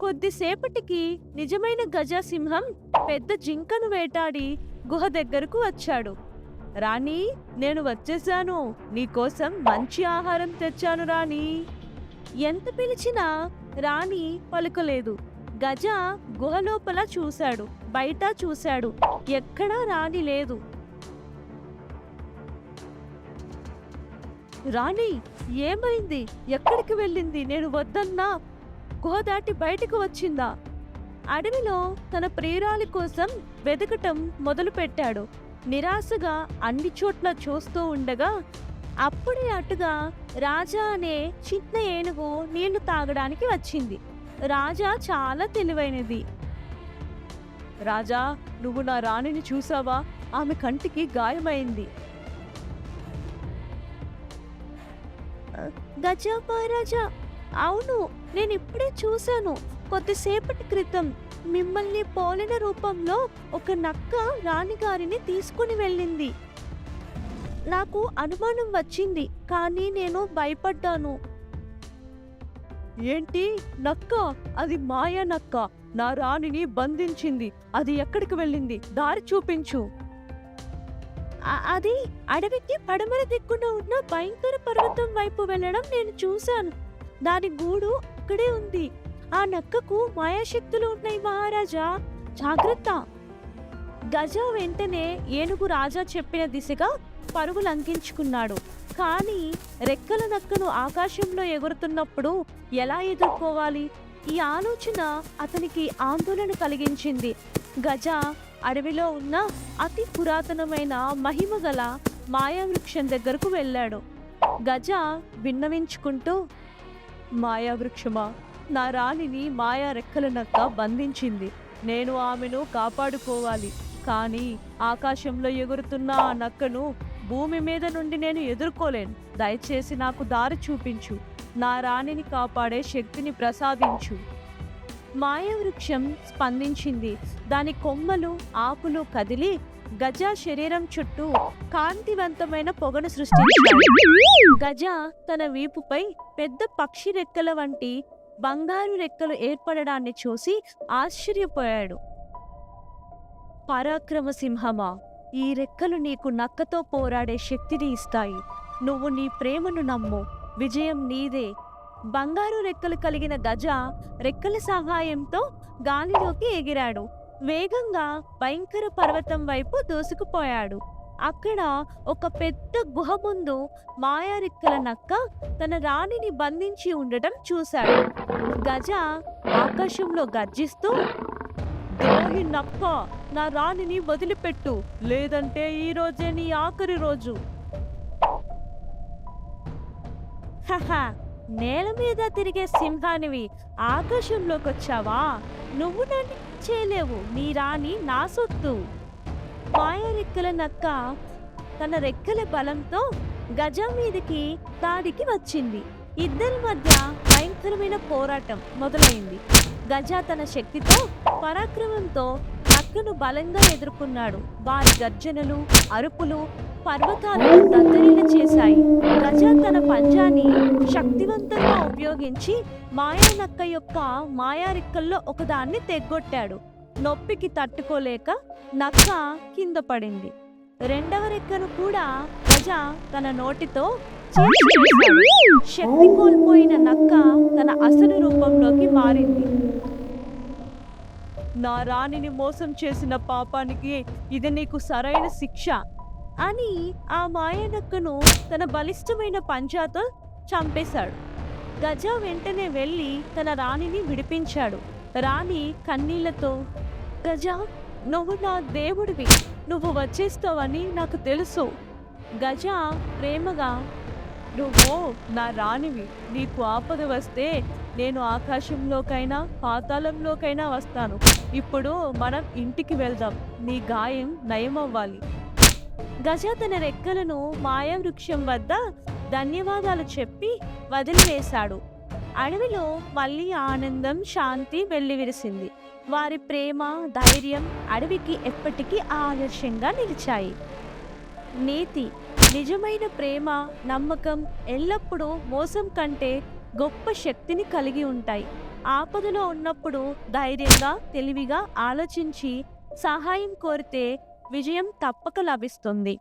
కొద్దిసేపటికి నిజమైన గజసింహం పెద్ద జింకను వేటాడి గుహ దగ్గరకు వచ్చాడు. రాణి నేను వచ్చేసాను. నీకోసం మంచి ఆహారం తెచ్చాను రాణి. ఎంత పిలిచినా రాణి పలుకలేదు. గజ గుహ లోపల చూశాడు. బయట చూశాడు. ఎక్కడా రాణి లేదు. రాణి ఏమైంది? ఎక్కడికి వెళ్ళింది? నేను వద్దన్నా. కోదాటి బయటకు వచ్చిందా? అడవిలో తన ప్రియురాలి కోసం వెతకటం మొదలుపెట్టాడు. నిరాశగా అన్ని చోట్ల చూస్తూ ఉండగా అప్పుడే అటుగా రాజా అనే చిన్న ఏనుగు నీళ్ళు తాగడానికి వచ్చింది. రాజా చాలా తెలివైనది. రాజా నువ్వు నా రాణిని చూసావా? ఆమె కంటికి గాయమైంది. గజా మహారాజా అవును నేను ఇప్పుడే చూశాను. కొద్దిసేపటి క్రితం మిమ్మల్ని పోలిన రూపంలో ఒక నక్క రాణిగారిని తీసుకుని వెళ్ళింది. నాకు అనుమానం వచ్చింది కానీ నేను భయపడ్డాను. ఏంటి? నక్క? అది మాయా నక్క. నా రాణిని బంధించింది. అది ఎక్కడికి వెళ్ళింది? దారి చూపించు. అది అడవికి పడమర దిక్కున ఉన్న భయంకర పర్వతం వైపు వెళ్ళడం నేను చూశాను. దాని గూడు అక్కడే ఉంది. ఆ నక్కకు మాయాశక్తులు ఉన్నాయి మహారాజా. జాగ్రత్త. గజ వెంటనే ఏనుగు రాజా చెప్పిన దిశగా పరుగు లంకించుకున్నాడు కానీ రెక్కల నక్కను ఆకాశంలో ఎగురుతున్నప్పుడు ఎలా ఎదుర్కోవాలి? ఈ ఆలోచన అతనికి ఆందోళన కలిగించింది. గజ అడవిలో ఉన్న అతి పురాతనమైన మహిమ గల మాయావృక్షం దగ్గరకు వెళ్ళాడు. గజ విన్నవించుకుంటూ మాయావృక్షమా నా రాణిని మాయా రెక్కల నక్క బంధించింది. నేను ఆమెను కాపాడుకోవాలి. కానీ ఆకాశంలో ఎగురుతున్న ఆ నక్కను భూమి మీద నుండి నేను ఎదుర్కోలేను. దయచేసి నాకు దారి చూపించు. నా రాణిని కాపాడే శక్తిని ప్రసాదించు. మాయవృక్షం స్పందించింది. దాని కొమ్మలు ఆకులు కదిలి గజ శరీరం చుట్టూ కాంతివంతమైన పొగను సృష్టించింది గజ తన వీపుపై పెద్ద పక్షి రెక్కల వంటి బంగారు రెక్కలు ఏర్పడడాన్ని చూసి ఆశ్చర్యపోయాడు. పరాక్రమ సింహమా ఈ రెక్కలు నీకు నక్కతో పోరాడే శక్తిని ఇస్తాయి. నువ్వు నీ ప్రేమను నమ్ము. విజయం నీదే. బంగారు రెక్కలు కలిగిన గజ రెక్కల సహాయంతో గాలిలోకి ఎగిరాడు. వేగంగా భయంకర పర్వతం వైపు దూసుకుపోయాడు. అక్కడ ఒక పెద్ద గుహ ముందు మాయారిక్కల నక్క తన రాణిని బంధించి ఉండటం చూశాడు. గజ ఆకాశంలో గర్జిస్తూ ద్రోహి నక్క నా రాణిని వదిలిపెట్టు. లేదంటే ఈ రోజే నీ ఆఖరి రోజు. హహా. నేల మీద తిరిగే సింహానివి ఆకాశంలోకి వచ్చావా నువ్వు నన్ను చేయలేవు. నీ రాణి నా సొత్తు. మాయ రెక్కల నక్క తన రెక్కల బలంతో గజ మీదకి దాడికి వచ్చింది. ఇద్దరి మధ్య భయంకరమైన పోరాటం మొదలైంది. గజ తన శక్తితో పరాక్రమంతో నక్కను బలంగా ఎదుర్కొన్నాడు. వారి గర్జనలు అరుపులు పర్వతాలను దద్దరిల్ల చేశాయి. పంజాని శక్తివంతంగా ఉపయోగించి మాయా నక్క యొక్క మాయారిక్కల్లో ఒకదాన్ని తెగ్గొట్టాడు. నొప్పికి తట్టుకోలేక నక్క కింద పడింది. రెండవ రెక్కను కూడా గజ తన నోటితో శక్తి కోల్పోయిన నక్క తన అసలు రూపంలోకి మారింది. నా రాణిని మోసం చేసిన పాపానికి ఇది నీకు సరైన శిక్ష. అని ఆ మాయనక్కను తన బలిష్టమైన పంజాతో చంపేశాడు. గజ వెంటనే వెళ్ళి తన రాణిని విడిపించాడు. రాణి కన్నీళ్ళతో గజ నువ్వు నా దేవుడివి. నువ్వు వచ్చేస్తావని నాకు తెలుసు. గజ ప్రేమగా నువ్వు నా రాణివి. నీకు ఆపద వస్తే నేను ఆకాశంలోకైనా పాతాళంలోకైనా వస్తాను. ఇప్పుడు మనం ఇంటికి వెళ్దాం. నీ గాయం నయమవ్వాలి. గజ తన రెక్కలను మాయావృక్షం వద్ద ధన్యవాదాలు చెప్పి వదిలివేశాడు. అడవిలో మళ్ళీ ఆనందం శాంతి వెల్లివిరిసింది. వారి ప్రేమ ధైర్యం అడవికి ఎప్పటికీ ఆదర్శంగా నిలిచాయి. నీతి నిజమైన ప్రేమ నమ్మకం ఎల్లప్పుడూ మోసం కంటే గొప్ప శక్తిని కలిగి ఉంటాయి. ఆపదలో ఉన్నప్పుడు ధైర్యంగా తెలివిగా ఆలోచించి సహాయం కోరితే విజయం తప్పక లభిస్తుంది.